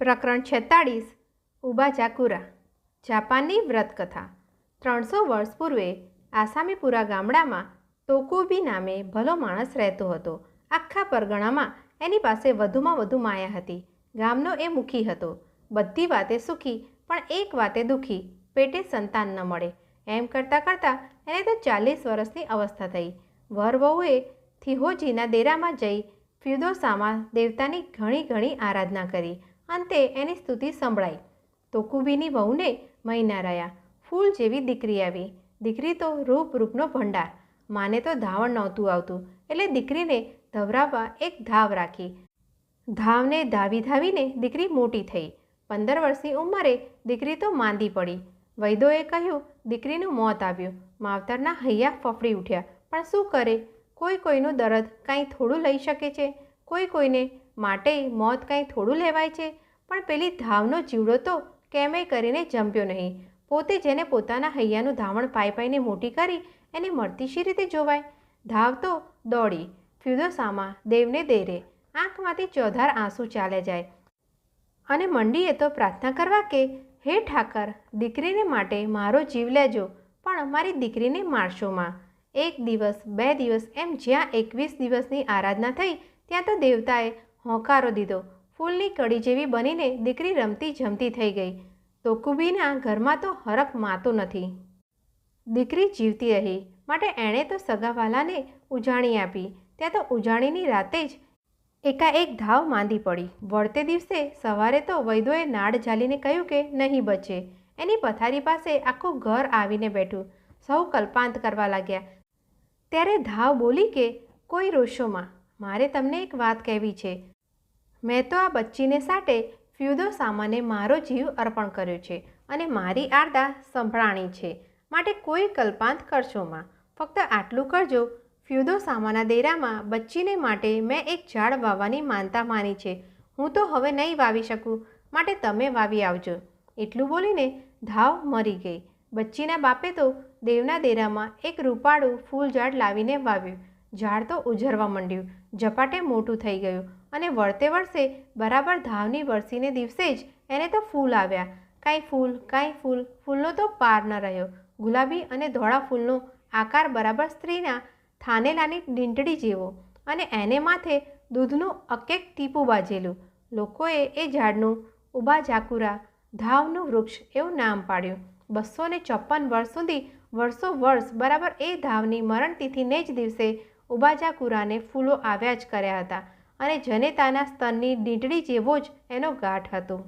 પ્રકરણ છેતાળીસ ઉબા જાકુરા જાપાનની વ્રતકથા. ત્રણસો વર્ષ પૂર્વે આસામીપુરા ગામડામાં તોકુબી નામે ભલો માણસ રહેતો હતો. આખા પરગણામાં એની પાસે વધુમાં વધુ માયા હતી. ગામનો એ મુખી હતો. બધી વાતે સુખી, પણ એક વાતે દુઃખી. પેટે સંતાન ન મળે. એમ કરતાં કરતાં એને તો ચાલીસ વર્ષની અવસ્થા થઈ. વર વહુએ થિહોજીના દેરામાં જઈ ફ્યુદોસામા દેવતાની ઘણી ઘણી આરાધના કરી. અંતે એની સ્તુતિ સંભળાઈ. તોકુબીની વહુને મહિના રહ્યા. ફૂલ જેવી દીકરી આવી. દીકરી તો રૂપ રૂપનો ભંડાર. માને તો ધાવણ નહોતું આવતું. એટલે દીકરીને ધવરાવવા એક ધાવ રાખી. ધાવને ધાવી ધાવીને દીકરી મોટી થઈ. પંદર વર્ષની ઉંમરે દીકરી તો માંદી પડી. વૈદોએ કહ્યું, દીકરીનું મોત આવ્યું. માવતરના હૈયા ફફડી ઉઠ્યા. પણ શું કરે? કોઈ કોઈનું દરદ કાંઈ થોડું લઈ શકે છે? કોઈ કોઈને માટે મોત કાંઈ થોડું લેવાય છે? પણ પેલી ધાવનો જીવડો તો કેમે કરીને જંપ્યો નહીં. પોતે જેને પોતાના હૈયાનું ધાવણ પાઈ પાઈને મોટી કરી, એને મળતી શી રીતે જોવાય. ધાવ તો દોડી ફ્યુદોસામા દેવને દેરે આંખમાંથી ચોધાર આંસુ ચાલે જાય. અને મંડીએ તો પ્રાર્થના કરવા કે, હે ઠાકર, દીકરીને માટે મારો જીવ લેજો, પણ મારી દીકરીને મારશો માં. એક દિવસ, બે દિવસ, એમ જ્યાં એકવીસ દિવસની આરાધના થઈ, ત્યાં તો દેવતાએ હોંકારો દીધો. ફૂલની કડી જેવી બનીને દીકરી રમતી જમતી થઈ ગઈ. તોકુબીના ઘરમાં તો હરખ માતો નથી. દીકરી જીવતી રહી. માટે એણે તો સગાવાલાને ઉજાણી આપી. ત્યાં તો ઉજાણીની રાતે જ એકાએક ધાવ માંદી પડી. વળતે દિવસે સવારે તો વૈદોએ નાડ ઝાલીને કહ્યું કે નહીં બચે. એની પથારી પાસે આખું ઘર આવીને બેઠું. સૌ કલ્પાંત કરવા લાગ્યા. ત્યારે ધાવ બોલી કે, કોઈ રોશોમાં મારે તમને એક વાત કહેવી છે. મેં તો આ બચ્ચીને સાટે ફ્યુદો સામાને મારો જીવ અર્પણ કર્યો છે અને મારી આરદા સંભળાણી છે. માટે કોઈ કલ્પાંત કરશો માં. ફક્ત આટલું કરજો, ફ્યુદો સામાના દેરામાં બચ્ચીને માટે મેં એક ઝાડ વાવવાની માનતા માની છે. હું તો હવે નહીં વાવી શકું, માટે તમે વાવી આવજો. એટલું બોલીને ધાવ મરી ગઈ. બચ્ચીના બાપે તો દેવના દેરામાં એક રૂપાળું ફૂલ ઝાડ લાવીને વાવ્યું. ઝાડ તો ઉજરવા માંડ્યું. ઝપાટે મોટું થઈ ગયું. અને વળતે વર્ષે બરાબર ધાવની વરસીને દિવસે જ એને તો ફૂલ આવ્યા. કાંઈ ફૂલ કાંઈ ફૂલ, ફૂલનો તો પાર ન રહ્યો. ગુલાબી અને ધોળા ફૂલનો આકાર બરાબર સ્ત્રીના થાનેલાની ડીંટડી જેવો અને એને માથે દૂધનું અકેક ટીપું બાજેલું. લોકોએ એ ઝાડનું ઊભા ઝાકુરા ધાવનું વૃક્ષ એવું નામ પાડ્યું. બસો ને ચોપન વર્ષ સુધી વર્ષો વર્ષ બરાબર એ ધાવની મરણતિથિને જ દિવસે ઉબાજાકુરાને ફૂલો આવ્યા જ કર્યા હતા. અને જનેતાના સ્તનની ડીંટડી જેવો જ એનો ગાંઠ હતો.